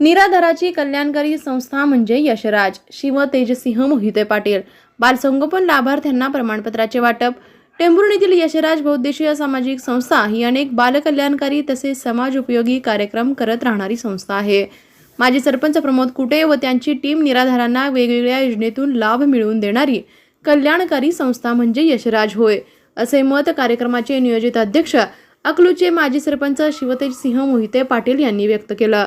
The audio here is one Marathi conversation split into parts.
निराधाराची कल्याणकारी संस्था म्हणजे यशराज शिव तेजसिंह मोहिते पाटील. बालसंगोपन लाभार्थ्यांना प्रमाणपत्राचे वाटप. टेंभुर्णीतील यशराज बहुद्देशीय सामाजिक संस्था ही अनेक बालकल्याणकारी तसेच समाज उपयोगी कार्यक्रम करत राहणारी संस्था आहे. माजी सरपंच प्रमोद कुटे व त्यांची टीम निराधारांना वेगवेगळ्या योजनेतून लाभ मिळवून देणारी कल्याणकारी संस्था म्हणजे यशराज होय असे मत कार्यक्रमाचे नियोजित अध्यक्ष अकलूचे माजी सरपंच शिवतेज सिंह मोहिते पाटील यांनी व्यक्त केलं.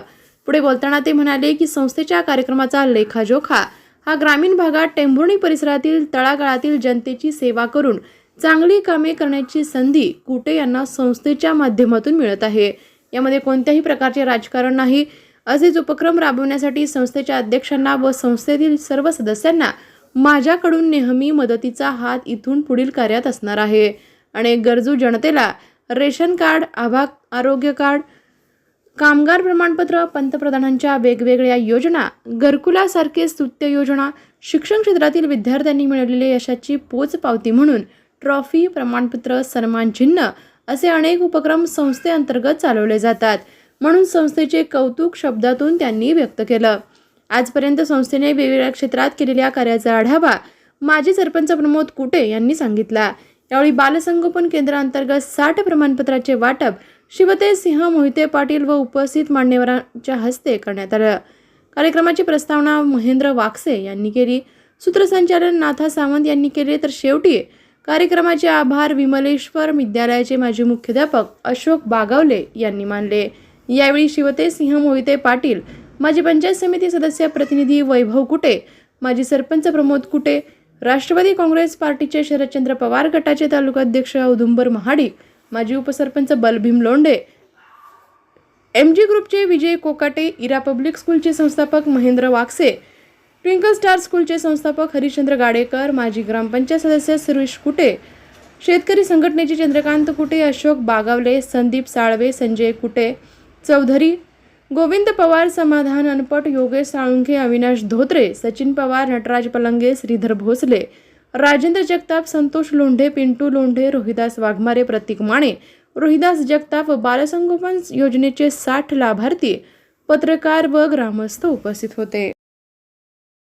पुढे बोलताना ते म्हणाले की संस्थेच्या कार्यक्रमाचा लेखाजोखा हा ग्रामीण भागात टेंभुर्णी परिसरातील तळागाळातील जनतेची सेवा करून चांगली कामे करण्याची संधी कुटे यांना संस्थेच्या माध्यमातून मिळत आहे. यामध्ये कोणत्याही प्रकारचे राजकारण नाही. असेच उपक्रम राबवण्यासाठी संस्थेच्या अध्यक्षांना व संस्थेतील सर्व सदस्यांना माझ्याकडून नेहमी मदतीचा हात इथून पुढील कार्यात असणार आहे. अनेक गरजू जनतेला रेशन कार्ड आभा आरोग्य कार्ड कामगार प्रमाणपत्र पंतप्रधानांच्या वेगवेगळ्या योजना घरकुलासारखे स्तुत्य योजना शिक्षण क्षेत्रातील विद्यार्थ्यांनी मिळवलेले यशाची पोचपावती म्हणून ट्रॉफी प्रमाणपत्र सन्मान चिन्ह असे अनेक उपक्रम संस्थेअंतर्गत चालवले जातात. म्हणून संस्थेचे कौतुक शब्दातून त्यांनी व्यक्त केलं. आजपर्यंत संस्थेने वेगवेगळ्या क्षेत्रात केलेल्या कार्याचा आढावा माजी सरपंच प्रमोद कुटे यांनी सांगितला. यावेळी बालसंगोपन केंद्रांतर्गत साठ प्रमाणपत्राचे वाटप शिवते सिंह मोहिते पाटील व उपस्थित मान्यवरांच्या हस्ते करण्यात आलं. कार्यक्रमाची प्रस्तावना महेंद्र वाकसे यांनी केली. सूत्रसंचालन नाथा सावंत यांनी केले. तर शेवटी कार्यक्रमाचे आभार विमलेश्वर विद्यालयाचे माजी मुख्याध्यापक अशोक बागावले यांनी मानले. यावेळी शिवते सिंह मोहिते पाटील माजी पंचायत समिती सदस्य प्रतिनिधी वैभव कुटे माजी सरपंच प्रमोद कुटे राष्ट्रवादी काँग्रेस पार्टीचे शरदचंद्र पवार गटाचे तालुकाध्यक्ष औदुंबर महाडिक माजी उपसरपंच बलभीम लोंढे एम जी ग्रुपचे विजय कोकाटे इरा पब्लिक स्कूलचे संस्थापक महेंद्र वाकसे ट्विंकल स्टार स्कूलचे संस्थापक हरिश्चंद्र गाडेकर माजी ग्रामपंचायत सदस्य सुरेश कुटे शेतकरी संघटनेचे चंद्रकांत कुटे अशोक बागावले संदीप साळवे संजय कुटे चौधरी गोविंद पवार समाधान अनपट योगेश साळुंखे अविनाश धोत्रे सचिन पवार नटराज पलंगे श्रीधर भोसले राजेंद्र जगताप संतोष लोंढे पिंटू लोंढे रोहिदास वाघमारे प्रतीक माने रोहिदास जगताप व बालसंगोपन योजनेचे साठ लाभार्थी पत्रकार व ग्रामस्थ उपस्थित होते.